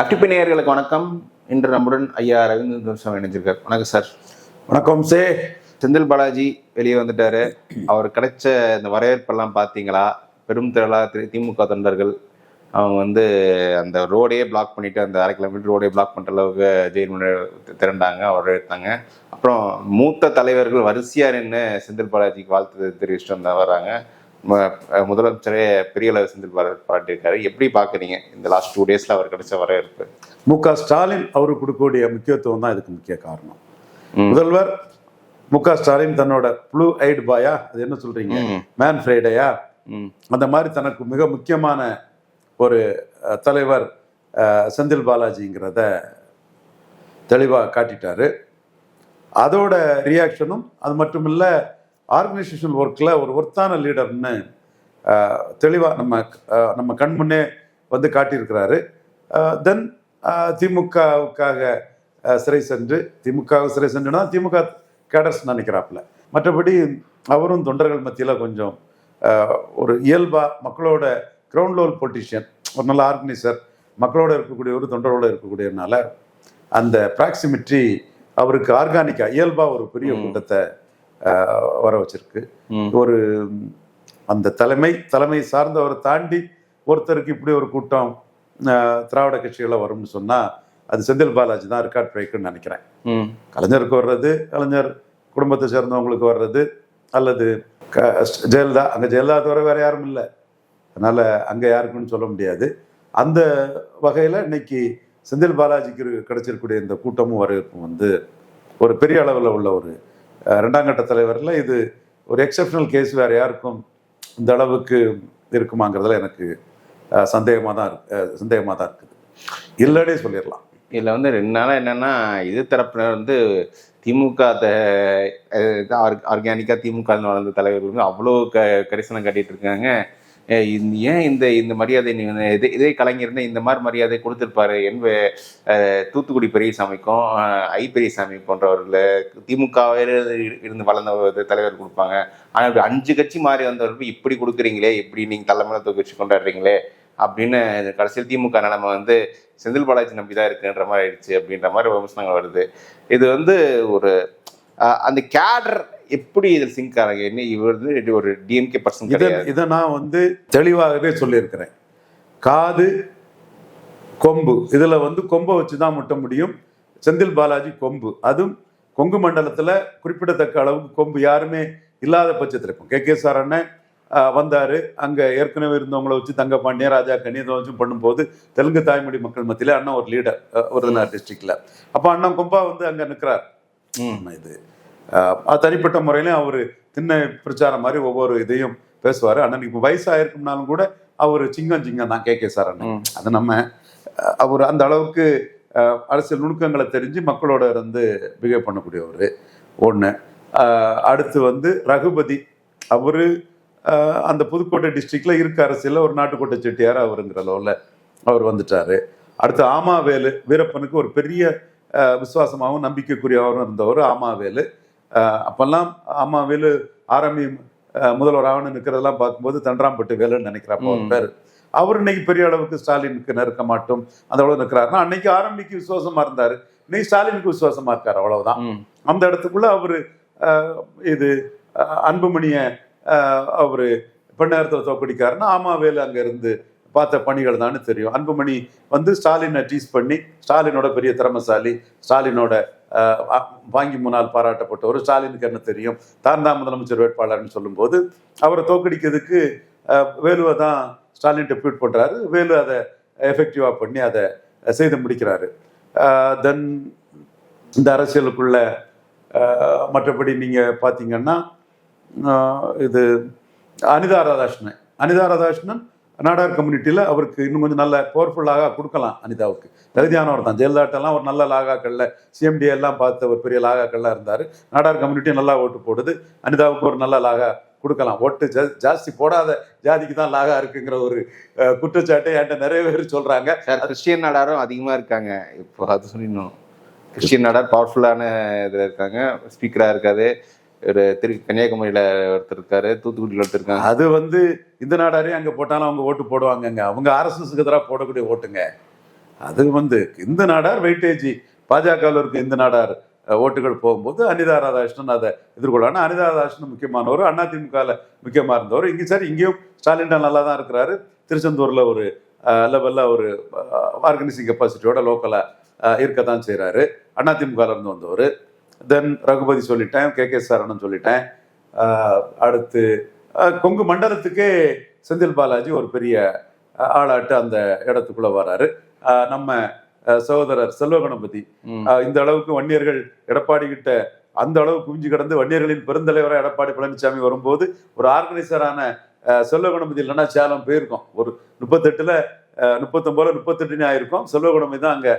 Active நேயர்களுக்கு வணக்கம். இன்று நம்முடன் ஐயா ரவீந்திரன் சுவாமி இணைஞ்சிருக்கார். வணக்கம் சார். வணக்கம் சே. செந்தில் பாலாஜி வெளியே வந்துட்டாரு. அவர் கிடைச்ச இந்த வரவேற்பெல்லாம் பார்த்தீங்களா பெரும் திரளா திமுக தொண்டர்கள் அவங்க வந்து அந்த ரோடே பிளாக் பண்ணிட்டு அந்த அரை கிலோமீட்டர் ரோடே பிளாக் பண்ற அளவுக்கு ஜெயில் திரண்டாங்க அவர் எடுத்தாங்க அப்புறம் மூத்த தலைவர்கள் வரிசையா நின்று செந்தில் பாலாஜிக்கு வாழ்த்து தெரிவிச்சுட்டு வந்தா வராங்க முதலமைச்சரே பெரிய அளவு செந்தில் பாராட்டியிருக்காரு எப்படி பாக்குறீங்க இந்த லாஸ்ட் டூ டேஸ்ல அவர் கிடைச்ச வரவேற்பு? மு க. ஸ்டாலின் அவருக்கு கொடுக்கக்கூடிய முக்கியத்துவம் தான் இதுக்கு முக்கிய காரணம். முதல்வர் மு க. ஸ்டாலின் தன்னோட ப்ளூ ஐடு பாயா அது என்ன சொல்றீங்க. மேன் ஃப்ரைடேயா அந்த மாதிரி தனக்கு மிக முக்கியமான ஒரு தலைவர் செந்தில் பாலாஜிங்கிறத தெளிவாக காட்டிட்டாரு. அதோட ரியாக்ஷனும் அது மட்டும் இல்லை ஆர்கனைசேஷன் ஒர்க்கில் ஒரு ஒர்த்தான லீடர்னு தெளிவாக நம்ம நம்ம கண் முன்னே வந்து காட்டியிருக்கிறாரு தென் திமுகவுக்காக சிறை சென்று திமுக சிறை சென்றுனா திமுக கேடர்ஸ் நினைக்கிறாப்புல மற்றபடி அவரும் தொண்டர்கள் மத்தியில் கொஞ்சம் ஒரு இயல்பாக மக்களோட கிரவுண்ட் லெவல் பொலிட்டிஷியன் ஒரு நல்ல ஆர்கனைசர் மக்களோட இருக்கக்கூடிய ஒரு தொண்டரோட இருக்கக்கூடியனால அந்த ப்ராக்சிமிட்ரி அவருக்கு ஆர்கானிக்கா இயல்பாக ஒரு பெரிய. கூட்டத்தை வர வச்சிருக்கு. ஒரு அந்த தலைமை தலைமை சார்ந்தவரை தாண்டி ஒருத்தருக்கு இப்படி ஒரு கூட்டம் திராவிட கட்சிகளை வரும்னு சொன்னா அது செந்தில் பாலாஜி தான் ரெக்கார்ட் பிரேக்குன்னு நினைக்கிறேன். கலைஞருக்கு வர்றது கலைஞர் குடும்பத்தை சேர்ந்தவங்களுக்கு வர்றது அல்லது க- ஜெயலலிதா அங்கே ஜெயலலிதா தவிர வேற யாரும் இல்லை. அதனால அங்கே யாருக்குன்னு சொல்ல முடியாது. அந்த வகையில் இன்னைக்கு செந்தில் பாலாஜிக்கு கிடைச்சிருக்கக்கூடிய இந்த கூட்டமும் வரவேற்பும் வந்து ஒரு பெரிய அளவில் உள்ள ஒரு ரெண்டாம் கட்ட தலைவரில் இது ஒரு எக்ஸப்ஷனல் கேஸ் வேறு யாருக்கும் இந்த அளவுக்கு இருக்குமாங்கிறதுல எனக்கு சந்தேகமாக தான் இருக்கு சந்தேகமாக தான் இருக்குது. இல்லைன்னே சொல்லிடலாம். இதில் வந்து ரெண்டு நாளாக என்னென்னா இது தரப்பினர் வந்து திமுக ஆர்கானிக்காக திமுக வளர்ந்த தலைவர்கள் வந்து அவ்வளோ க கரிசனம் கட்டிகிட்டு இருக்காங்க. ஏன் இந்த இந்த மரியாதை இதே இதே கலைஞர்னு இந்த மாதிரி மரியாதை கொடுத்துருப்பாரு என்ப தூத்துக்குடி பெரியசாமிக்கும் ஐ பெரியசாமி போன்றவர்கள் திமுகவில் இருந்து வளர்ந்த தலைவர் கொடுப்பாங்க. ஆனால் இப்படி அஞ்சு கட்சி மாறி வந்தவர்களுக்கு இப்படி கொடுக்குறீங்களே இப்படி நீங்கள் தலைமையில தூக்கி வச்சு கொண்டாடுறீங்களே அப்படின்னு கடைசியில் திமுக நிலைமை வந்து செந்தில் பாலாஜி நம்பி தான் இருக்குன்ற மாதிரி ஆயிடுச்சு அப்படின்ற மாதிரி விமர்சனங்கள் வருது. இது வந்து ஒரு அந்த கேடர் எப்படி இதில் சிங்க் ஆகிறாங்க என்ன இவர் வந்து ஒரு டிஎம்கே பர்சன் இதை கிடையாது. இதை நான் வந்து தெளிவாகவே சொல்லியிருக்கிறேன். காது கொம்பு. இதில் வந்து கொம்பை வச்சு தான் முட்ட முடியும். செந்தில் பாலாஜி கொம்பு. அதுவும் கொங்கு மண்டலத்தில் குறிப்பிடத்தக்க அளவுக்கு கொம்பு யாருமே இல்லாத பட்சத்தில் இப்போ கே கே சார் அண்ணன் வந்தாரு. அங்கே ஏற்கனவே இருந்தவங்கள வச்சு தங்க பாண்டியன் ராஜா கணி இதை வச்சு பண்ணும்போது தெலுங்கு தாய்மொழி மக்கள் மத்தியில் அண்ணன் ஒரு லீடர் விருதுநகர் டிஸ்ட்ரிக்ட்ல அப்போ அண்ணன் கொம்பா வந்து அங்கே நிற்கிறார் இது தனிப்பட்ட முறையிலையும் அவர் திண்ணை பிரச்சாரம் மாதிரி ஒவ்வொரு இதையும் பேசுவார். அண்ணனுக்கு இப்போ வயசாயிருக்கும்னாலும் கூட அவர் சிங்கம் சிங்கம் தான் கே. கே. சார் அண்ணன். அது நம்ம அவர் அந்த அளவுக்கு அரசியல் நுணுக்கங்களை தெரிஞ்சு மக்களோட இருந்து பிஹேவ் பண்ணக்கூடியவர். ஒன்று அடுத்து வந்து ரகுபதி. அவரு அந்த புதுக்கோட்டை டிஸ்ட்ரிக்ட்ல இருக்க அரசியல்ல ஒரு நாட்டுக்கோட்டை செட்டியார் அவருங்கிற லெவலில் அவர் வந்துட்டாரு. அடுத்து ஆமாவேலு வீரப்பனுக்கு ஒரு பெரிய விசுவாசமாகவும் நம்பிக்கைக்குரியவரும் இருந்தவர் ஆமாவேலு. அப்பெல்லாம் ஆமாவேலு ஆரம்பி அஹ், முதல்வர் ஆவணம் நிற்கிறதெல்லாம் பார்க்கும்போது தண்டராம்பட்டு வேலுன்னு நினைக்கிறப்ப. பேர். அவர் இன்னைக்கு பெரிய அளவுக்கு ஸ்டாலினுக்கு நெருக்க மாட்டோம். அந்த அளவு நிற்கிறாருன்னா அன்னைக்கு ஆரம்பிக்கு விசுவாசமா இருந்தாரு. இன்னைக்கு ஸ்டாலினுக்கு விசுவாசமா இருக்காரு அவ்வளவுதான். அந்த இடத்துக்குள்ள அவரு இது அன்புமணிய அவரு பெண்ணேரத்தில் தோக்கடிக்காருன்னா ஆமாவேலு அங்க இருந்து பார்த்த பணிகள் தானே தெரியும். அன்புமணி வந்து ஸ்டாலினை டீஸ் பண்ணி ஸ்டாலினோட பெரிய திறமசாலி ஸ்டாலினோட வாங்கி முன்னால் பாராட்டப்பட்டவர் ஸ்டாலினுக்கு என்ன தெரியும்? தான் தான் முதலமைச்சர் வேட்பாளர்னு சொல்லும்போது அவரை தோக்கடிக்கிறதுக்கு வேலுவை தான் ஸ்டாலின் டெப்யூட் பண்ணுறாரு வேலு அதை எஃபெக்டிவாக பண்ணி அதை செய்து முடிக்கிறாரு. தென் இந்த அரசியலுக்குள்ள மற்றபடி நீங்கள் பார்த்தீங்கன்னா இது அனிதா ராதாகிருஷ்ணன். அனிதா ராதாகிருஷ்ணன் நாடார் கம்யூனிட்டியில் அவருக்கு இன்னும் கொஞ்சம் நல்ல பவர்ஃபுல்லாக கொடுக்கலாம் அனிதாவுக்கு. தகுதியானவர் தான். ஜெயலலிதாட்டெல்லாம் ஒரு நல்ல லாகாக்களில் சிஎம்டி எல்லாம் பார்த்த ஒரு பெரிய லாகாக்கள்லாம் இருந்தார். நாடார் கம்யூனிட்டியும் நல்லா ஓட்டு போடுது. அனிதாவுக்கு ஒரு நல்ல லாகா கொடுக்கலாம். ஓட்டு ஜா- ஜாஸ்தி போடாத ஜாதிக்கு தான் லாகா இருக்குங்கிற ஒரு குற்றச்சாட்டை என்கிட்ட நிறைய பேர் சொல்கிறாங்க கிறிஸ்டியன் நாடாரும் அதிகமாக இருக்காங்க. இப்போ அது சொல்லிடணும் கிறிஸ்டியன் நாடார் பவர்ஃபுல்லான இதில் இருக்காங்க. ஸ்பீக்கராக இருக்காது ஒரு திரு கன்னியாகுமரியில ஒருத்தர் இருக்காரு தூத்துக்குடியில் ஒருத்தர் இருக்காங்க. அது வந்து இந்த நாடாரே அங்கே போட்டாலும் அவங்க ஓட்டு போடுவாங்கங்க. அவங்க ஆர்எஸ்எஸ்க்கு எதிராக போடக்கூடிய ஓட்டுங்க. அது வந்து இந்த நாடார் வெயிட்டேஜ். பாஜகவில் இருக்க இந்த நாடார் ஓட்டுகள் போகும்போது அனிதா ராதாகிருஷ்ணன் அதை எதிர்கொள்ளாங்க அனிதா ராதாகிருஷ்ணன் முக்கியமானவர் அதிமுகவில் முக்கியமாக இருந்தவர். இங்கே சார் இங்கேயும் ஸ்டாலின் நல்லா தான் இருக்கிறாரு. திருச்செந்தூரில் ஒரு லெவலில் ஒரு ஆர்கனைசிங் கெப்பாசிட்டியோட லோக்கலாக இருக்க தான் செய்கிறாரு அதிமுகவில் இருந்து வந்தவர். தென் ரகுபதி சொல்லிட்டேன் கே கே சரணன் சொல்லிட்டேன். அடுத்து கொங்கு மண்டலத்துக்கே செந்தில் பாலாஜி ஒரு பெரிய ஆளாட்டு அந்த இடத்துக்குள்ள வராரு. நம்ம சகோதரர் செல்வ கணபதி ம். அஹ், இந்த அளவுக்கு வன்னியர்கள் எடப்பாடி கிட்ட அந்த அளவு குவிஞ்சு கிடந்து வன்னியர்களின் பெருந்தலைவராக எடப்பாடி பழனிசாமி வரும்போது ஒரு ஆர்கனைசரான அஹ், செல்வ கணபதி இல்லைன்னா சேலம் போயிருக்கோம். ஒரு முப்பத்தெட்டுல முப்பத்தொன்பதுல முப்பத்தெட்டுன்னு ஆயிருக்கும். செல்வ கணபதி தான் அங்க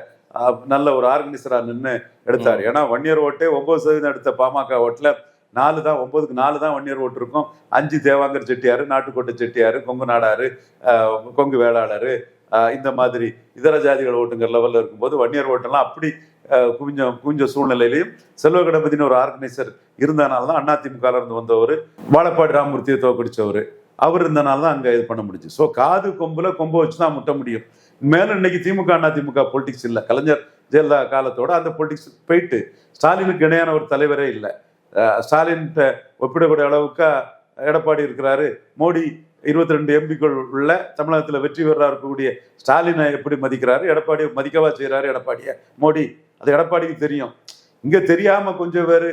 நல்ல ஒரு ஆர்கனைசரா நின்று எடுத்தாரு. ஏன்னா வன்னியர் ஓட்டே ஒன்பது சதவீதம் எடுத்த பாமக ஓட்டுல நாலு தான் ஒன்பதுக்கு நாலு தான் வன்னியர் ஓட்டு இருக்கும். அஞ்சு தேவாங்கர் செட்டியாரு நாட்டுக்கோட்டை செட்டியாரு கொங்கு நாடாரு அஹ், கொங்கு வேளாளர் இந்த மாதிரி இதர ஜாதிகள் ஓட்டுங்கிற லெவல்ல இருக்கும்போது வன்னியர் ஓட்டெல்லாம் அப்படி அஹ், குவிஞ்ச குவிஞ்ச சூழ்நிலையிலையும் செல்வ கணபதினு ஒரு ஆர்கனைசர் இருந்தனால தான் அதிமுக இருந்து வந்தவர் வாழப்பாடி ராமமூர்த்தியை தோக்கடிச்சவர் அவர் இருந்தனால தான் அங்க இது பண்ண முடிஞ்சு ஸோ காது கொம்புல கொம்பை வச்சு தான் முட்ட முடியும். மேலும் இன்னைக்கு திமுக அண்ணா திமுக பொலிட்டிக்ஸ் இல்லை. கலைஞர் ஜெயலலிதா காலத்தோட அந்த பொலிட்டிக்ஸ் போயிட்டு ஸ்டாலினுக்கு இணையான ஒரு தலைவரே இல்லை. ஸ்டாலின் ஒப்பிடக்கூடிய அளவுக்கு எடப்பாடி இருக்கிறாரு. மோடி இருபத்தி ரெண்டு எம்பிக்கள் உள்ள தமிழகத்தில் வெற்றி பெறா இருக்கக்கூடிய ஸ்டாலினை எப்படி மதிக்கிறாரு? எடப்பாடியை மதிக்கவா செய்கிறாரு எடப்பாடியை? மோடி அது எடப்பாடிக்கு தெரியும். இங்கே தெரியாமல் கொஞ்சம் பேர்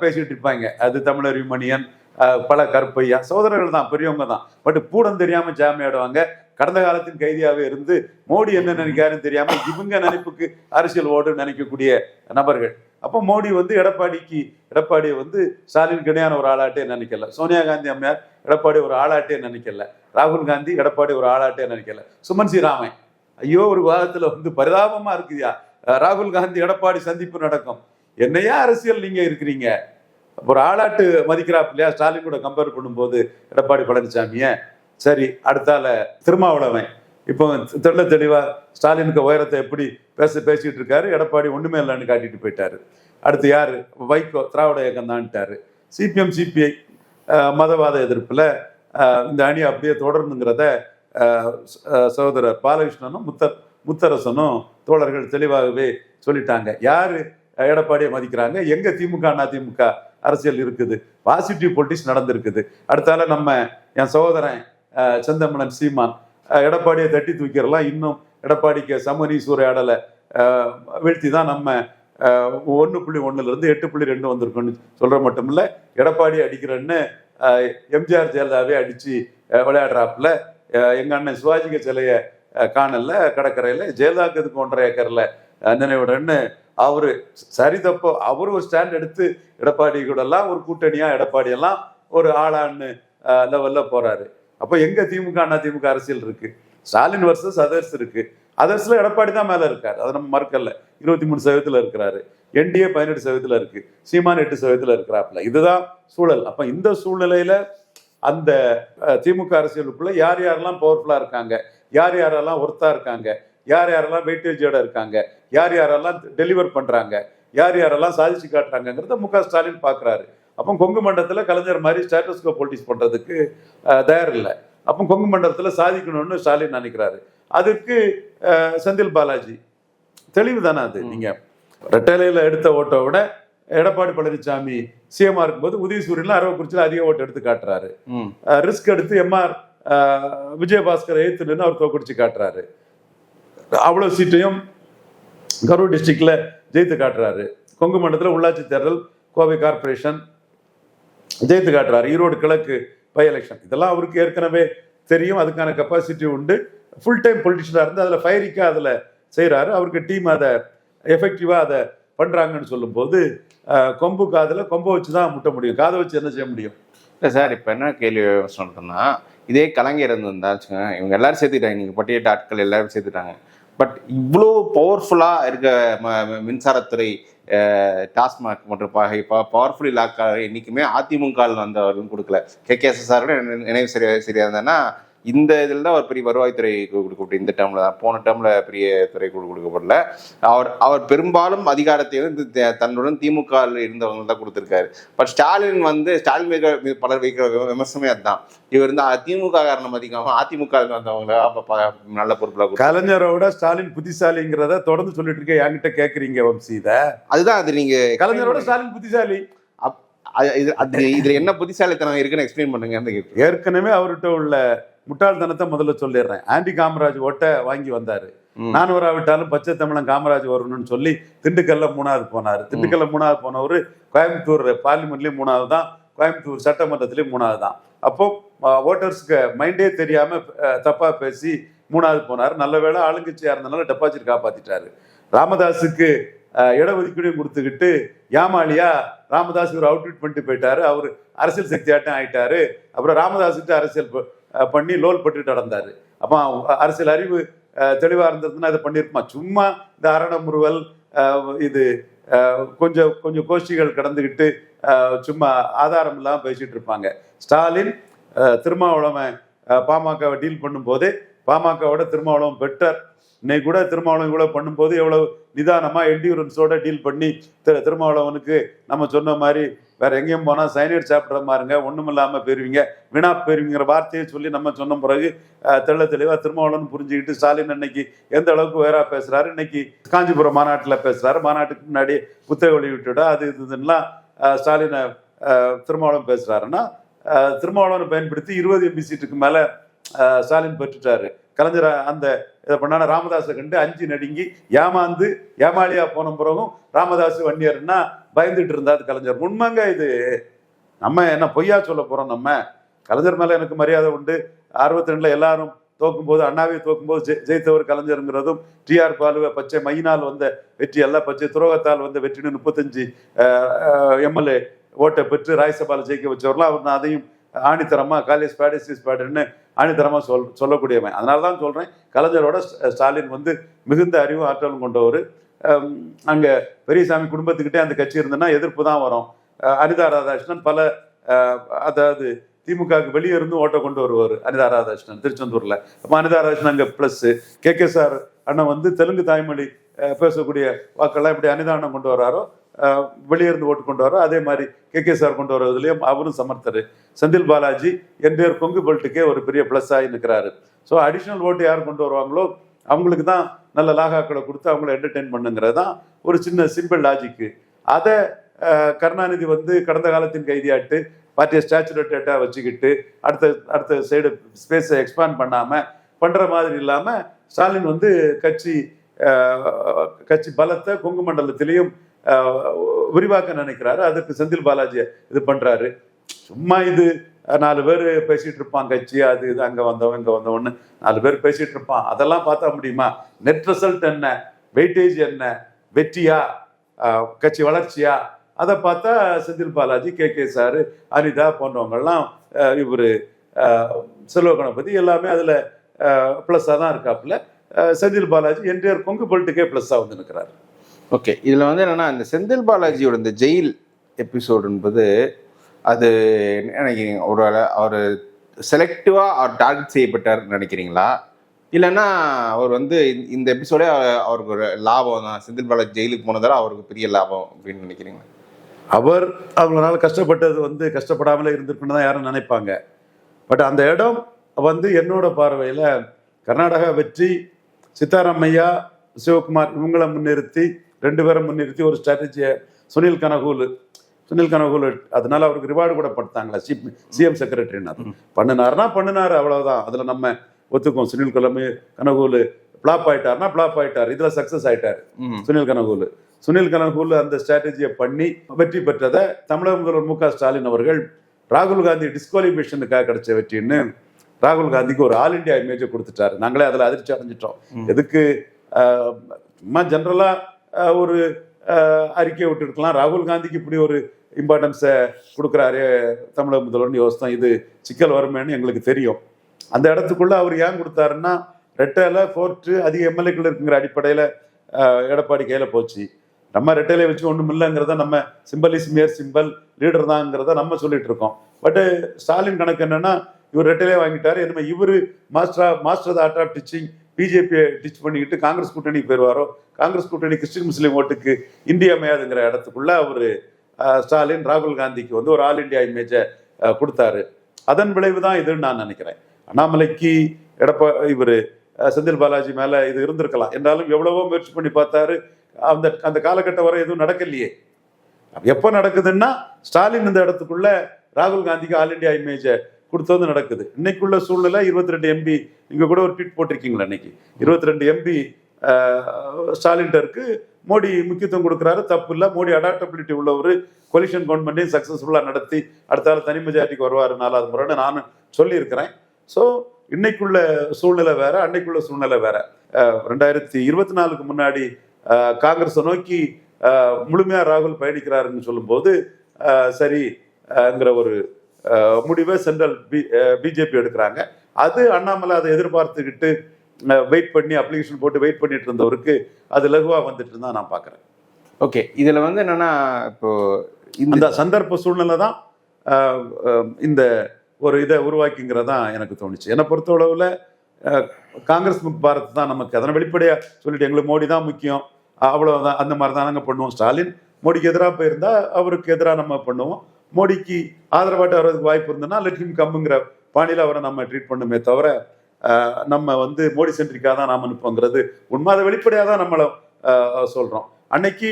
பேசிகிட்டு இருப்பாங்க. அது தமிழர் மணியன் பல கருப்பையா சோதரர்கள் தான் பெரியவங்க தான். பட் பூடம் தெரியாமல் ஜாமி ஆடுவாங்க. கடந்த காலத்தின் கைதியாகவே இருந்து மோடி என்ன நினைக்காருன்னு தெரியாம இவங்க நினைப்புக்கு அரசியல் ஓடு நினைக்கக்கூடிய நபர்கள். அப்போ மோடி வந்து எடப்பாடிக்கு எடப்பாடியை வந்து ஸ்டாலின் கிடையான ஒரு ஆளாட்டே நினைக்கல. சோனியா காந்தி அம்மையார் எடப்பாடி ஒரு ஆளாட்டே நினைக்கல. ராகுல் காந்தி எடப்பாடி ஒரு ஆளாட்டே நினைக்கல. சுமன் ஸ்ரீராமன் ஐயோ ஒரு விவாதத்துல வந்து பரிதாபமா இருக்குதுயா? ராகுல் காந்தி எடப்பாடி சந்திப்பு நடக்கும். என்னையா அரசியல் நீங்க இருக்கிறீங்க? ஒரு ஆளாட்டு மதிக்கிறாப் இல்லையா ஸ்டாலின் கூட கம்பேர் பண்ணும்போது எடப்பாடி பழனிசாமியை. சரி அடுத்தால திருமாவளவன். இப்போ தெள்ள தெளிவா ஸ்டாலினுக்கு உயரத்தை எப்படி பேச பேசிகிட்டு இருக்காரு எடப்பாடி ஒன்றுமே இல்லைன்னு காட்டிட்டு போயிட்டாரு. அடுத்து யார்? வைகோ திராவிட இயக்கம் தான்ட்டாரு. சிபிஎம் சிபிஐ மதவாத எதிர்ப்பில் இந்த அணி அப்படியே தொடர்ந்துங்கிறத சகோதரர் பாலகிருஷ்ணனும் முத்த முத்தரசனும் தோழர்கள் தெளிவாகவே சொல்லிட்டாங்க. யார் எடப்பாடியை மதிக்கிறாங்க? எங்கே திமுக அதிமுக அரசியல் இருக்குது? பாசிட்டிவ் பொலிட்டிக்ஸ் நடந்திருக்குது. அடுத்தால நம்ம என் சகோதரன் அஹ், செந்தமிழன் சீமான் எடப்பாடியை தட்டி தூக்கிறலாம் இன்னும் எடப்பாடிக்கு சமநீ சூறையாடலை வீழ்த்தி தான் நம்ம ஒன்று புள்ளி ஒன்றுலேருந்து எட்டு புள்ளி ரெண்டு வந்திருக்கோம்னு சொல்கிற மட்டும் இல்லை எடப்பாடி அடிக்கிறேன்னு எம்ஜிஆர் ஜெயலலிதாவே அடித்து விளையாடுறாப்புல. எங்கள் அண்ணன் சிவாஜிக சிலையை காணலில் கடற்கரையில். ஜெயலலிதாக்கு இதுக்கு ஒன்றரை ஏக்கரில் அஹ், நினைவிடன்னு அவரு சரி தப்போ அவர் ஒரு ஸ்டாண்ட் எடுத்து எடப்பாடி கூட எல்லாம் ஒரு கூட்டணியாக எடப்பாடியெல்லாம் ஒரு ஆளான்னு லெவலில் போகிறாரு அப்போ எங்க திமுக அண்ணா திமுக அரசியல் இருக்கு? ஸ்டாலின் வர்சஸ் அதர்ஸ் இருக்கு. அதர்ஸ்ல எடப்பாடி தான் மேல இருக்காரு. அதை நம்ம மறுக்கல. இருபத்தி மூணு சதவீதத்துல இருக்கிறாரு. என்டிஏ பதினெட்டு சதவீதத்துல இருக்கு. சீமான் எட்டு சதவீதத்துல இருக்கிறாப்புல. இதுதான் சூழல். அப்ப இந்த சூழ்நிலையில அந்த திமுக அரசியலுக்குள்ள யார் யாரெல்லாம் பவர்ஃபுல்லா இருக்காங்க? யார் யாரெல்லாம் ஒர்த்தா இருக்காங்க? யார் யாரெல்லாம் வெயிட்டேஜோட இருக்காங்க? யார் யாரெல்லாம் டெலிவர் பண்றாங்க? யார் யாரெல்லாம் சாதிச்சு காட்டுறாங்கங்கிறத மு க ஸ்டாலின் பாக்குறாரு. அப்போ கொங்கு மண்டலத்துல கலைஞர் மாதிரி ஸ்டேட்டஸ்கோ பொலிட்டிக்ஸ் பண்றதுக்கு அஹ், தயார் இல்லை அப்போ கொங்கு மண்டலத்துல சாதிக்கணும்னு ஸ்டாலின் நினைக்கிறாரு. அதுக்கு செந்தில் பாலாஜி. தெளிவு தானே அது? ம். நீங்க ரெட்டலையில எடுத்த ஓட்டை விட எடப்பாடி பழனிசாமி சிஎம்ஆ இருக்கும்போது உதயசூரியன்ல அரவக்குறிச்சியில் அதிக ஓட்டு எடுத்து காட்டுறாரு. ரிஸ்க் எடுத்து எம்ஆர் விஜயபாஸ்கர் எய்த்து நின்று அவர் தோக்கடிச்சு காட்டுறாரு. அவ்வளவு சீட்டையும் கரூர் டிஸ்ட்ரிக்ட்ல ஜெயித்து காட்டுறாரு. கொங்கு மண்டலத்தில் உள்ளாட்சி தேர்தல் கோவை கார்ப்பரேஷன் ஜெயித்து காட்டுறாரு. ஈரோடு கிழக்கு பை எலெக்ஷன் இதெல்லாம் அவருக்கு ஏற்கனவே தெரியும். அதுக்கான கெப்பாசிட்டி உண்டு. ஃபுல் டைம் பொலிட்டிஷனாக இருந்து அதில் ஃபைரிக்காக அதில் செய்கிறாரு அவருக்கு டீம் அதை எஃபெக்டிவாக அதை பண்ணுறாங்கன்னு சொல்லும்போது கொம்பு காதில் கொம்பை வச்சு தான் முட்ட முடியும். காதை வச்சு என்ன செய்ய முடியும்? இல்லை சார் இப்போ என்ன கேள்வி சொல்கிறேன்னா இதே கலைஞர் இருந்திருந்தா வச்சுக்கோங்க இவங்க எல்லாரும் சேர்த்துட்டாங்க நீங்கள் பட்டியலிட்ட ஆட்கள் எல்லாரும் சேர்த்துட்டாங்க பட் இவ்வளோ பவர்ஃபுல்லாக இருக்க ம- மின்சாரத்துறை டாஸ்மாக் மற்றும் பவர்ஃபுல் இலாக்கா என்றைக்குமே அதிமுக வந்தவர்களும் கொடுக்கல. கே கே எஸ் எஸ் நினைவு சரியாக சரியாக இருந்தேன்னா இந்த இதில் தான் அவர் பெரிய வருவாய்த்துறை கொடுக்கப்பட்டு இந்த டேர்ம்ல தான். போன டேர்ம்ல பெரிய துறை கொடு- கொடுக்கப்படல. அவர் அவர் பெரும்பாலும் அதிகாரத்தை வந்து தன்னுடன் திமுக இருந்தவங்க தான் கொடுத்துருக்காரு. பட் ஸ்டாலின் வந்து ஸ்டாலின் மீது பலர் வைக்கிற விம- விமர்சனமே அதுதான். இவர் வந்து திமுக காரணம் அதிகமாக அதிமுக ல வந்தவங்க அப்ப ப- நல்ல பொறுப்புல கொடுத்தாரு. கலைஞரோட ஸ்டாலின் புத்திசாலிங்கிறத தொடர்ந்து சொல்லிட்டு இருக்க என்கிட்ட கேக்குறீங்க வம்சி இத. அதுதான் அது நீங்க கலைஞரோட ஸ்டாலின் புத்திசாலி. அது- இது- அது இதுல என்ன புத்திசாலித்தனம் இருக்குன்னு எக்ஸ்பிளைன் பண்ணுங்க. ஏற்கனவே அவர்கிட்ட உள்ள முட்டாள்தனத்தை முதல்ல சொல்லிடுறேன். ஆண்டி காமராஜ் ஓட்ட வாங்கி வந்தாரு. நான் வராவிட்டாலும் பச்சை தமிழன் காமராஜ் வரணும்னு சொல்லி திண்டுக்கல்ல மூணாவது போனாரு. திண்டுக்கல்ல மூணாவது போனவர் கோயம்புத்தூர் பார்லிமெண்ட்லயும் மூணாவது தான் கோயம்புத்தூர் சட்டமன்றத்திலயும் மூணாவது தான். அப்போ ஓட்டர்ஸ்க்கு மைண்டே தெரியாம தப்பா பேசி மூணாவது போனார். நல்ல வேளை ஆளுங்கட்சியா இருந்தனால டெபாசிட் காப்பாத்திட்டாரு. ராமதாஸுக்கு அஹ், இடஒதுக்கீடையும் கொடுத்துக்கிட்டு ஏமாளியா ராமதாஸ் ஒரு அவுட்விட் பண்ணிட்டு போயிட்டாரு. அவர் அரசியல் சக்தியாட்டம் ஆயிட்டாரு. அப்புறம் ராமதாஸுக்கு அரசியல் பண்ணி லோல் பட்டுட்டு நடந்தார். அப்போ அரசியல் அறிவு தெளிவாக இருந்ததுன்னா அதை பண்ணியிருக்குமா சும்மா இந்த அரணமுறுவல் இது கொஞ்சம் கொஞ்சம் கோஷ்டிகள் கடந்துக்கிட்டு சும்மா ஆதாரம் இல்லாமல் பேசிகிட்டு இருப்பாங்க. ஸ்டாலின் அஹ், திருமாவளவன் பாமகவை டீல் பண்ணும்போது பாமகவோட திருமாவளவன் பெட்டர் இன்னைக்கு கூட திருமாவளவன் கூட பண்ணும்போது எவ்வளவு நிதானமா என்டியூரன்ஸோட டீல் பண்ணி திரு திருமாவளவனுக்கு நம்ம சொன்ன மாதிரி வேற எங்கேயும் போனால் சைனைட் சாப்பிட்ற மாதிரிங்க ஒன்றும் இல்லாமல் பெறுவீங்க வினா பெறுவீங்கிற வார்த்தையை சொல்லி நம்ம சொன்ன பிறகு தெள்ள தெளிவாக திருமாவளவன் புரிஞ்சுக்கிட்டு ஸ்டாலின் அன்னைக்கு எந்த அளவுக்கு வேறா பேசுறாரு இன்னைக்கு காஞ்சிபுரம் மாநாட்டில் பேசுறாரு. மாநாட்டுக்கு முன்னாடி புத்தக வெளியிட்டுடா அது இது இதுன்னெலாம் ஸ்டாலினை திருமாவளவன் பேசுறாருன்னா திருமாவளவனை பயன்படுத்தி இருபது எம்பி சீட்டுக்கு மேலே ஸ்டாலின் பெற்றுட்டாரு. கலைஞர் அந்த இதை பண்ணான ராமதாஸை கண்டு அஞ்சு நடுங்கி ஏமாந்து ஏமாளியா போன பிறகும் ராமதாஸ் வன்னியர்னா பயந்துட்டு அது கலைஞர். உண்மைங்க இது. நம்ம என்ன பொய்யா சொல்ல போறோம் நம்ம? கலைஞர் மேல எனக்கு மரியாதை உண்டு. அறுபத்தி ரெண்டுல எல்லாரும் தோக்கும் போது அண்ணாவை தோக்கும் போது ஜெ- ஜெயித்தவர் கலைஞருங்கிறதும் டிஆர் பாலுவ பச்சை மையினால் வந்த வெற்றி அல்ல பச்சை துரோகத்தால் வந்த வெற்றின்னு முப்பத்தஞ்சு எம்எல்ஏ ஓட்டை பெற்று ராஜ்யசபால ஜெயிக்க வச்சவர்லாம் அவர் நான் அதையும் ஆணித்தரமா காலேஜ் பேடிஸ் பேடுன்னு ஆணித்தரமா சொல் சொல்லக்கூடியவன். அதனால தான் சொல்றேன் கலைஞரோட ஸ்டாலின் வந்து மிகுந்த அறிவும் ஆற்றலும் கொண்டவர். அங்கே அங்க பெரியசாமி குடும்பத்துக்கிட்டே அந்த கட்சி இருந்ததுன்னா எதிர்ப்பு தான் வரும். அனிதா ராதாகிருஷ்ணன் பல அதாவது திமுகவுக்கு வெளியே இருந்து ஓட்டை கொண்டு வருவார் அனிதா ராதாகிருஷ்ணன் திருச்செந்தூர்ல. அப்போ அனிதா ராதாகிருஷ்ணன் அங்கே ப்ளஸ்ஸு கே கே சார் அண்ணன் வந்து தெலுங்கு தாய்மொழி பேசக்கூடிய வாக்கெல்லாம் எப்படி அனிதா அண்ணன் கொண்டு வராரோ வெளியிருந்து வெளியே இருந்து ஓட்டு கொண்டு வரோம் அதே மாதிரி கே கே சார் கொண்டு வருவதுலேயும் அவரும் சமர்த்தர். செந்தில் பாலாஜி என்பிஆர் கொங்கு பெல்ட்டுக்கே ஒரு பெரிய ப்ளஸ் ஆகி நிற்கிறாரு ஸோ அடிஷ்னல் ஓட்டு யார் கொண்டு வருவாங்களோ அவங்களுக்கு தான் நல்ல லாகாக்களை கொடுத்து அவங்கள என்டர்டெயின் பண்ணுங்கிறது தான் ஒரு சின்ன சிம்பிள் லாஜிக்கு அதை கருணாநிதி வந்து கடந்த காலத்தின் கைதியாட்டு பார்ட்டியை ஸ்டாச்சுரேட்டா வச்சுக்கிட்டு அடுத்த அடுத்த சைடு ஸ்பேஸை எக்ஸ்பேண்ட் பண்ணாமல் பண்ணுற மாதிரி இல்லாமல் ஸ்டாலின் வந்து கட்சி கட்சி பலத்தை கொங்கு மண்டலத்திலையும் விரிவாக்க நினைக்கிறாரு. அதுக்கு செந்தில் பாலாஜி இது பண்றாரு. சும்மா இது நாலு பேர் பேசிட்டு இருப்பான். கட்சி அது இது அங்க வந்தவன் இங்க வந்தவன்னு நாலு பேர் பேசிட்டு இருப்பான். அதெல்லாம் பார்த்தா முடியுமா? நெட் ரிசல்ட் என்ன? வெயிட்டேஜ் என்ன? வெற்றியா? கட்சி வளர்ச்சியா? அதை பார்த்தா Senthil Balaji K. K. Sir Anitha போன்றவங்கெல்லாம் இவர் செல்வ கணபதி எல்லாமே அதில் ப்ளஸ்ஸாக தான் இருக்காப்புல. செந்தில் பாலாஜி என்டிஆர் கொங்கு பொலிட்டுக்கே ப்ளஸ்ஸாக வந்து நிற்கிறாரு ஓகே இதில் வந்து என்னன்னா இந்த செந்தில் பாலாஜியோட இந்த ஜெயில் எபிசோடு என்பது அது நினைக்கிறீங்க? ஒரு அவர் செலக்டிவாக அவர் டார்கெட் செய்யப்பட்டார்னு நினைக்கிறீங்களா? இல்லைன்னா அவர் வந்து இந்த- எபிசோடே அவருக்கு ஒரு லாபம் தான். செந்தில் பாலாஜி ஜெயிலுக்கு போனதால அவருக்கு பெரிய லாபம் அப்படின்னு நினைக்கிறீங்களா? அவர் அவங்களால கஷ்டப்பட்டது வந்து கஷ்டப்படாமலே இருந்திருக்குன்னு தான் யாரும் நினைப்பாங்க. பட் அந்த இடம் வந்து என்னோட பார்வையில் கர்நாடகா வெற்றி சித்தாராமையா சிவகுமார் இவங்களை முன்னிறுத்தி ரெண்டு பேரை முன்னிறுத்தி ஒரு ஸ்ட்ராட்டஜியை சுனில் கனகூல் சுனில் கனகூல் அதனால அவருக்கு ரிவார்டு கூட படுத்தாங்களா? சிப் சிஎம் செக்ரட்டரின்னு பண்ணினாருன்னா பண்ணினாரு அவ்வளவுதான். அதில் நம்ம ஒத்துக்குவோம். சுனில் கலமு கனகூல் ஃப்ளாப் ஆயிட்டாருன்னா ஃப்ளாப் ஆயிட்டார். இதில் சக்ஸஸ் ஆயிட்டார். சுனில் கனகூல். சுனில் கனகூல் அந்த ஸ்ட்ராட்டஜியை பண்ணி வெற்றி பெற்றதை தமிழக முதல்வர் மு க ஸ்டாலின் அவர்கள் ராகுல் காந்தி டிஸ்குவாலிஃபிகேஷனுக்காக கிடைச்ச வெற்றின்னு ராகுல் காந்திக்கு ஒரு ஆல் இந்தியா இமேஜை கொடுத்துட்டாரு. நாங்களே அதில் அதிர்ச்சி அடைஞ்சிட்டோம். எதுக்கு சும்மா ஜென்ரலாக ஒரு அறிக்கையை விட்டுருக்கலாம். ராகுல் காந்திக்கு இப்படி ஒரு இம்பார்ட்டன்ஸை கொடுக்குறாரு தமிழக முதல்வர்னு யோசித்தோம் இது சிக்கல் வருமேன்னு எங்களுக்கு தெரியும். அந்த இடத்துக்குள்ள அவர் ஏன் கொடுத்தாருன்னா ரெட்டையில் கோர்ட்டு அதிக எம்எல்ஏக்கள் இருக்குங்கிற அடிப்படையில் எடப்பாடி கையில் போச்சு. நம்ம ரெட்டையில வச்சு ஒன்றும் இல்லைங்கிறத நம்ம symbol is mere symbol leader தாங்கிறத நம்ம சொல்லிட்டு இருக்கோம். பட்டு ஸ்டாலின் கணக்கு என்னன்னா இவர் ரெட்டையிலே வாங்கிட்டாரு. இனிமே இவர் மாஸ்டரா மாஸ்டர் ஆர்ட் ஆஃப் டீச்சிங் பிஜேபியை டிச் பண்ணிக்கிட்டு காங்கிரஸ் கூட்டணி போயிடுவாரோ? காங்கிரஸ் கூட்டணி கிறிஸ்டின் முஸ்லீம் ஓட்டுக்கு இந்தியமையாதுங்கிற இடத்துக்குள்ள அவர் ஸ்டாலின் ராகுல் காந்திக்கு வந்து ஒரு ஆல் இண்டியா இமேஜை கொடுத்தாரு. அதன் விளைவு தான் இதுன்னு நான் நினைக்கிறேன். அண்ணாமலைக்கு எடப்பா இவர் செந்தில் பாலாஜி மேலே இது இருந்திருக்கலாம். என்றாலும் எவ்வளவோ முயற்சி பண்ணி பார்த்தாரு. அந்த அந்த காலகட்டம் வரை எதுவும் நடக்கலையே. எப்போ நடக்குதுன்னா ஸ்டாலின் இந்த இடத்துக்குள்ள ராகுல் காந்திக்கு ஆல் இந்தியா இமேஜை கொடுத்தது நடக்குது. இன்னைக்குள்ள சூழ்நிலை இருபத்தி ரெண்டு எம்பி நீங்க கூட ஒரு ட்வீட் போட்டிருக்கீங்களா இன்னைக்கு? இருபத்தி ரெண்டு எம்பி ஸ்டாலின் இருக்கு மோடி முக்கியத்துவம் கொடுக்குறாரு தப்பு இல்லை. மோடி அடாப்டபிலிட்டி உள்ளவர் கொலிஷன் கவர்மெண்ட்டையும் சக்ஸஸ்ஃபுல்லாக நடத்தி அடுத்தால தனி மெஜாரிட்டிக்கு வருவார் நாலாவது முறைன்னு நானும் சொல்லியிருக்கிறேன். ஸோ இன்னைக்குள்ள சூழ்நிலை வேற அன்னைக்குள்ள சூழ்நிலை வேற. ரெண்டாயிரத்தி இருபத்தி நாலுக்கு முன்னாடி காங்கிரஸை நோக்கி முழுமையாக ராகுல் பயணிக்கிறாருன்னு சொல்லும்போது சரிங்கிற ஒரு முடிவை சென்ட்ரல் பி பிஜேபி எடுக்கிறாங்க. அது அண்ணாமலை அதை எதிர்பார்த்துக்கிட்டு வெயிட் பண்ணி அப்ளிகேஷன் போட்டு வெயிட் பண்ணிட்டு இருந்தவருக்கு அது லகுவா வந்துட்டு இருந்தா நான் பார்க்குறேன். ஓகே இதுல வந்து என்னன்னா இப்போ இந்த சந்தர்ப்ப சூழ்நிலை தான் இந்த ஒரு இதை உருவாக்கிங்கிறதான் எனக்கு தோணுச்சு. என்னை பொறுத்தளவில் காங்கிரஸ் முக் பாரத் தான் நமக்கு அதனை வெளிப்படையா சொல்லிட்டு எங்களுக்கு மோடி தான் முக்கியம் அவ்வளவுதான் அந்த மாதிரி தான் நாங்கள் பண்ணுவோம். ஸ்டாலின் மோடிக்கு எதிராக போயிருந்தா அவருக்கு எதிராக நம்ம பண்ணுவோம். மோடிக்கு ஆதரவாட்டு வர்றதுக்கு வாய்ப்பு இருந்ததுன்னா லெட் ஹிம் கம்முங்கிற பாணியில் அவரை நம்ம ட்ரீட் பண்ணுமே தவிர நம்ம வந்து மோடி சென்ட்ரிக்காக தான் நாம் அனுப்புங்கிறது உண்மை. அதை வெளிப்படையாக தான் நம்மளை சொல்கிறோம் அன்னைக்கு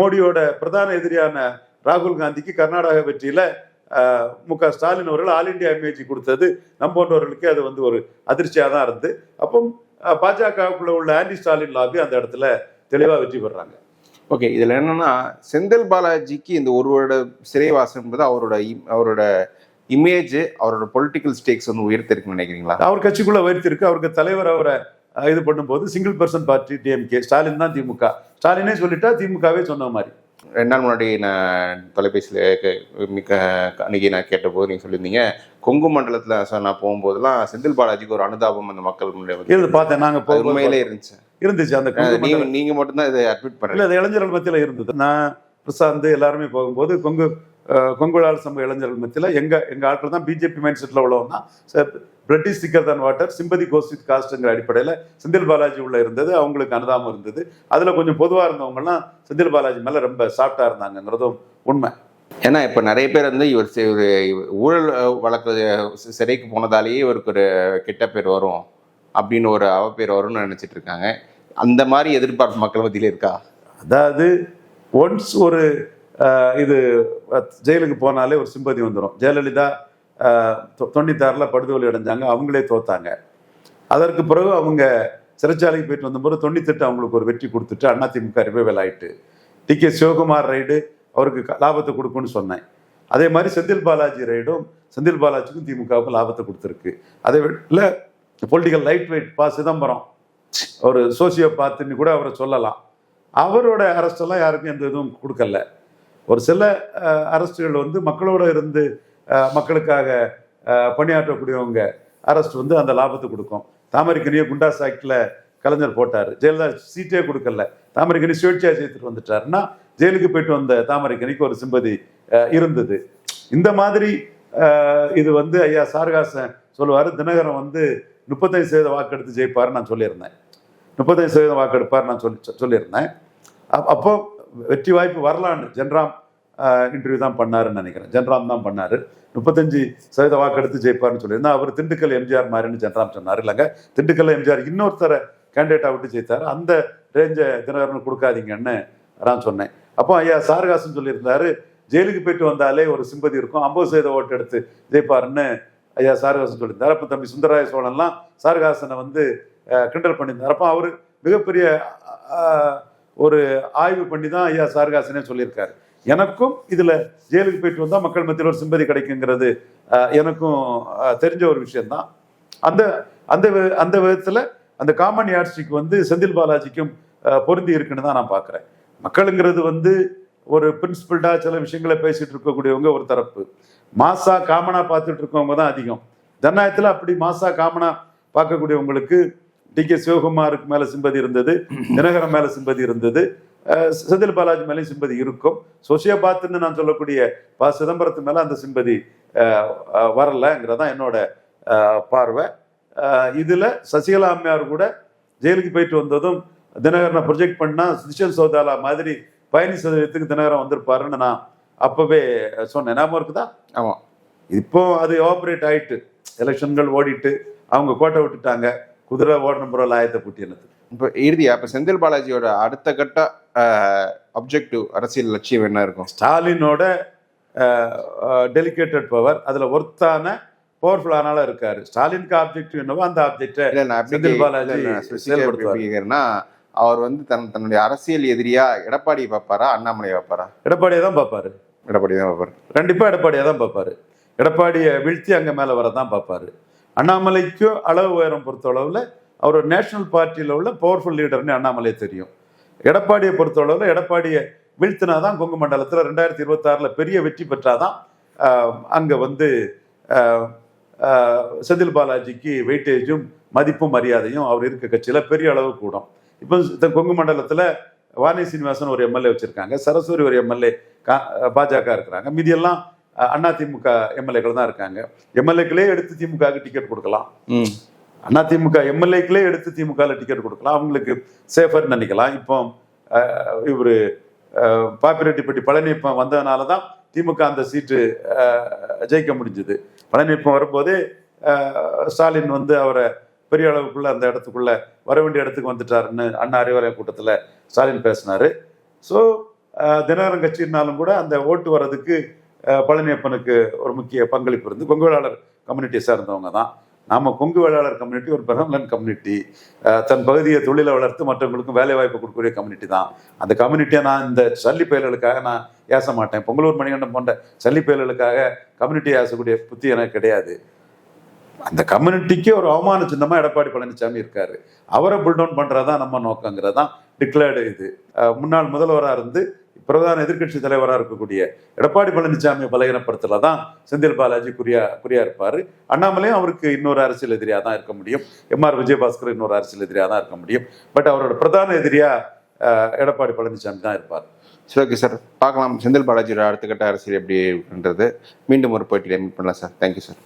மோடியோட பிரதான எதிரியான ராகுல் காந்திக்கு கர்நாடக வெற்றியில் மு க ஸ்டாலின் அவர்கள் ஆல் இந்தியா இமேஜ் கொடுத்தது நம்ம போன்றவர்களுக்கு அது வந்து ஒரு அதிர்ச்சியாக தான் இருந்து அப்போ பாஜகவுக்குள்ள உள்ள ஆன்டி ஸ்டாலின் லாபி அந்த இடத்துல தெளிவாக வெற்றி பெறாங்க. ஓகே இதுல என்னன்னா செந்தில் பாலாஜிக்கு இந்த ஒரு வருட சிறைவாசம் என்பது அவரோட அவரோட இமேஜ் அவரோட பொலிட்டிக்கல் ஸ்டேக்ஸ் வந்து உயர்த்திருக்குன்னு நினைக்கிறீங்களா? அவர் கட்சிக்குள்ள வைத்திருக்கு அவருக்கு தலைவர் அவரை இது பண்ணும்போது single person party DMK Stalin தான் திமுக. ஸ்டாலினே சொல்லிட்டா திமுகவே சொன்ன மாதிரி. ரெண்டு நாள் முன்னாடி நான் தொலைபேசியில் மிக்க அன்னைக்கு நான் கேட்டபோது நீங்கள் சொல்லியிருந்தீங்க கொங்கு மண்டலத்தில் சார் நான் போகும்போதெல்லாம் செந்தில் பாலாஜிக்கு ஒரு அனுதாபம் அந்த மக்கள் முன்னாடி பார்த்தேன். நாங்க அது போகும்போது உண்மையிலே இருந்துச்சு. இருந்துச்சு. அந்த நீங்க நீங்க மட்டும்தான் இதை அட்மிட் இல்ல பண்ணுறீங்க அது இளைஞர்கள் மத்தியில இருந்தது. நான் பிரசாந்த் எல்லாருமே போகும்போது கொங்கு அஹ், கொங்குழால் சமூக இளைஞர்கள் மத்தியில எங்க எங்க ஆட்கள் தான் பிஜேபி மைண்ட் செட்ல உள்ளவங்க தான். Blood is thicker than water sympathy goes with காஸ்ட்ங்கிற அடிப்படையில செந்தில் பாலாஜி உள்ள இருந்தது. அவங்களுக்கு அனுதாபம் இருந்தது. அதுல கொஞ்சம் பொதுவா இருந்தவங்க எல்லாம் செந்தில் பாலாஜி மேல ரொம்ப சாஃப்டா இருந்தாங்கிறதும் உண்மை. ஏன்னா இப்போ நிறைய பேர் வந்து இவர் ஒரு ஊழல் வழக்கு சிறைக்கு போனதாலேயே இவருக்கு ஒரு கெட்ட பேர் வரும் அப்படின்னு ஒரு அவப்பேர் வரும்னு நினைச்சிட்டு இருக்காங்க. அந்த மாதிரி எதிர்பார்ப்பு மக்கள் மத்தியில் இருக்கா? அதாவது ஒன்ஸ் ஒரு இது ஜெயிலுக்கு போனாலே ஒரு சிம்பதி வந்துடும் ஜெயலலிதா அஹ், தொ- அடைஞ்சாங்க. அவங்களே தோத்தாங்க. அதற்கு பிறகு அவங்க சிறைச்சாலைக்கு போயிட்டு வந்தபோது தொண்ணூத்தெட்டு அவங்களுக்கு ஒரு வெற்றி கொடுத்துட்டு அதிமுக ரிவைவல் ஆயிட்டு. டி. கே. சிவகுமார் ரைடு அவருக்கு க- லாபத்தை கொடுக்கும்னு சொன்னேன். அதே மாதிரி செந்தில் பாலாஜி ரைடும் செந்தில் பாலாஜிக்கும் திமுகவுக்கும் லாபத்தை கொடுத்துருக்கு. அதே இல்லை பொலிட்டிக்கல் லைட் வெயிட் பா சிதம்பரம். ஒரு சோசியோ பார்த்துன்னு கூட அவரை சொல்லலாம். அவரோட அரெஸ்டெல்லாம் யாருக்கும் எந்த இதுவும் கொடுக்கல. ஒரு சில அரஸ்டுகள் வந்து மக்களோட இருந்து மக்களுக்காக பணியாற்றக்கூடியவங்க அரெஸ்ட் வந்து அந்த லாபத்தை கொடுக்கும். தாமரைக்கனியை குண்டாஸ் ஆக்டில் கலைஞர் போட்டார். ஜெயலலிதா சீட்டே கொடுக்கல. தாமரைக்கனி சுயேட்சையாக சேர்த்துட்டு வந்துட்டாருன்னா ஜெயிலுக்கு போயிட்டு வந்த தாமரைக்கனிக்கு ஒரு சிம்பதி இருந்தது. இந்த மாதிரி இது வந்து ஐயா சாரகாசன் சொல்லுவார் தினகரன் வந்து முப்பத்தஞ்சு சதவீத வாக்கெடுத்து ஜெயிப்பார் நான் சொல்லியிருந்தேன். முப்பத்தஞ்சு சதவீதம் வாக்கெடுப்பார் நான் சொல்லி சொல்லியிருந்தேன். அப்போ வெற்றி வாய்ப்பு வரலான்னு ஜென்ராம் இன்டர்வியூ தான் பண்ணாருன்னு நினைக்கிறேன். ஜென்ராம் தான் பண்ணாரு. முப்பத்தஞ்சு சதவீத வாக்கெடுத்து ஜெயிப்பார்னு சொல்லியிருந்தேன். அவர் திண்டுக்கல் எம்ஜிஆர் மாதிரின்னு ஜென்ராம் சொன்னார். இல்லைங்க திண்டுக்கல்ல எம்ஜிஆர் இன்னொருத்தரை கேண்டிடேட்டாக விட்டு ஜெயித்தார். அந்த ரேஞ்சை தினகரன் கொடுக்காதீங்கன்னு நான் சொன்னேன். அப்போ ஐயா சாரகாசன் சொல்லியிருந்தாரு ஜெயிலுக்கு போயிட்டு வந்தாலே ஒரு சிம்பதி இருக்கும். ஐம்பது சதவீத ஓட்டு எடுத்து ஜெயிப்பாருன்னு ஐயா சாரகாசன் சொல்லியிருந்தார். அப்போ தம்பி சுந்தராய சோழன்லாம் சாரகாசனை வந்து கிண்டல் பண்ணியிருந்தார். அப்போ அவர் மிகப்பெரிய ஒரு ஆய்வு பண்ணி தான் ஐயா சாரகாசனே சொல்லியிருக்காரு. எனக்கும் இதில் ஜெயிலுக்கு போயிட்டு வந்தால் மக்கள் மத்தியில் ஒரு சிம்பதி கிடைக்குங்கிறது எனக்கும் தெரிஞ்ச ஒரு விஷயம்தான் அந்த அந்த வி- அந்த விதத்தில் அந்த காமன் யாட்சிக்கு வந்து செந்தில் பாலாஜிக்கும் பொருந்தி இருக்குன்னு தான் நான் பார்க்குறேன். மக்களுங்கிறது வந்து ஒரு பிரின்சிபிள்டாக சில விஷயங்களை பேசிகிட்டு இருக்கக்கூடியவங்க ஒரு தரப்பு. மாசா காமனாக பார்த்துட்டு இருக்கவங்க தான் அதிகம். ஜனநாயகத்தில் அப்படி மாசா காமனாக பார்க்கக்கூடியவங்களுக்கு டி கே சிவகுமாருக்கு மேல சிம்பதி இருந்தது தினகரன் மேல சிம்பதி இருந்தது செந்தில் பாலாஜி மேலேயும் சிம்பதி இருக்கும். சோசியோபாத்துன்னு நான் சொல்லக்கூடிய ப சிதம்பரத்து மேல அந்த சிம்பதி வரலங்கிறதான் என்னோட பார்வை. இதுல சசிகலா அம்மையார் கூட ஜெயிலுக்கு போயிட்டு வந்ததும் தினகரனை ப்ரொஜெக்ட் பண்ணா சுஷில் சௌதாலா மாதிரி பயணி சதவீதத்துக்கு தினகரன் வந்திருப்பாருன்னு நான் அப்பவே சொன்னேன். ஞாபகம் இருக்குதா? ஆமா. இப்போ அது ஆப்ரேட் ஆயிட்டு எலெக்ஷன்கள் ஓடிட்டு அவங்க கோட்டை விட்டுட்டாங்க. குதிரை ஓடணும் ப்ரோ லாயத்தை பூட்டினது இப்போ இறுதியா இப்போ செந்தில் பாலாஜியோட அடுத்த கட்ட அப்ஜெக்டிவ் அரசியல் லட்சியம் என்ன இருக்கும்? ஸ்டாலினோட டெலிகேட்டட் பவர் அதுல ஒர்த்தான பவர்ஃபுல்லானால இருக்காரு. ஸ்டாலினுக்கு ஆப்ஜெக்டிவ் என்னவோ அந்த ஆப்ஜெக்டை செந்தில் பாலாஜி இல்ல, நான் specific ஆ எப்படி செயல்படுத்துவார். கேக்குறேன்னா, அவர் வந்து தன் தன்னுடைய அரசியல் எதிரியா எடப்பாடியை பார்ப்பாரா அண்ணாமலையை பார்ப்பாரா? எடப்பாடியை தான் பார்ப்பாரு. எடப்பாடி தான் பார்ப்பாரு. கண்டிப்பா எடப்பாடியை தான் பார்ப்பாரு. எடப்பாடியை வீழ்த்தி அங்க மேல வரதான் பார்ப்பாரு. அண்ணாமலைக்கும் அளவு உயரம் அளவில் அவர் நேஷனல் பார்ட்டியில் உள்ள பவர்ஃபுல் லீடர்னு அண்ணாமலை தெரியும். எடப்பாடியை பொறுத்தளவுல எடப்பாடியை வீழ்த்தினாதான் கொங்கு மண்டலத்தில் ரெண்டாயிரத்தி இருபத்தாறில் பெரிய வெற்றி பெற்றாதான் அங்கே வந்து செந்தில் பாலாஜிக்கு வெயிட்டேஜும் மதிப்பும் மரியாதையும் அவர் இருக்க கட்சியில் பெரிய அளவு கூடும். இப்போ இந்த கொங்கு மண்டலத்தில் வாணி சீனிவாசன் ஒரு எம்எல்ஏ வச்சுருக்காங்க சரஸ்வதி ஒரு எம்எல்ஏ பாஜக இருக்கிறாங்க. மீதியெல்லாம் அண்ணா திமுக எம்எல்ஏக்கள் தான் இருக்காங்க. எம்எல்ஏக்களே எடுத்து திமுகவுக்கு டிக்கெட் கொடுக்கலாம். அண்ணா திமுக எம்எல்ஏக்களே எடுத்து திமுகவில் டிக்கெட் கொடுக்கலாம். அவங்களுக்கு சேஃபர்னு நினைக்கலாம். இப்போ இவரு பாப்பிரெட்டிப்பட்டி பழனியப்பன் வந்ததுனால தான் திமுக அந்த சீட்டு ஜெயிக்க முடிஞ்சது. பழனியப்பன் வரும்போதே ஸ்டாலின் வந்து அவரை பெரிய அளவுக்குள்ள அந்த இடத்துக்குள்ள வர வேண்டிய இடத்துக்கு வந்துட்டாருன்னு அண்ணா அறிவாலய கூட்டத்தில் ஸ்டாலின் பேசினாரு. ஸோ தினகரன் கட்சினாலும் கூட அந்த ஓட்டு வர்றதுக்கு பழனியப்பனுக்கு ஒரு முக்கிய பங்களிப்பு இருந்து கொங்கு வேளாளர் கம்யூனிட்டியை சேர்ந்தவங்க தான். நாம் கொங்கு வேளாளர் கம்யூனிட்டி ஒரு பெரம்லன் கம்யூனிட்டி தன் பகுதியை தொழிலை வளர்த்து மற்றவங்களுக்கும் வேலை வாய்ப்பு கொடுக்கக்கூடிய கம்யூனிட்டி தான். அந்த கம்யூனிட்டியை நான் இந்த சல்லி பயல்களுக்காக நான் ஏச மாட்டேன். பொங்கலூர் மணிகண்டம் போன்ற சல்லி பயல்களுக்காக கம்யூனிட்டி ஏசக்கூடிய புத்தி எனக்கு கிடையாது. அந்த கம்யூனிட்டிக்கு ஒரு அவமான சின்னமா எடப்பாடி பழனிசாமி இருக்காரு. அவரை புல்டவுன் பண்றதா நம்ம நோக்கங்கிறதான் டிக்ளேர்டு இது. முன்னாள் முதல்வராக இருந்து பிரதான எதிர்க்கட்சி தலைவராக இருக்கக்கூடிய எடப்பாடி பழனிசாமி பலகீனப்படுத்தல தான் செந்தில் பாலாஜி குறியா குறியா இருப்பாரு. அண்ணாமலையும் அவருக்கு இன்னொரு அரசியல் எதிரியாக தான் இருக்க முடியும். எம்ஆர் விஜயபாஸ்கர் இன்னொரு அரசியல் எதிரியாக தான் இருக்க முடியும். பட் அவரோட பிரதான எதிரியா எடப்பாடி பழனிசாமி தான் இருப்பார். சரி ஓகே சார். பார்க்கலாம். செந்தில் பாலாஜியோட அடுத்த கட்ட அரசியல் எப்படின்றது மீண்டும் ஒரு போட்டியில் மீட் பண்ணலாம் சார். Thank you sir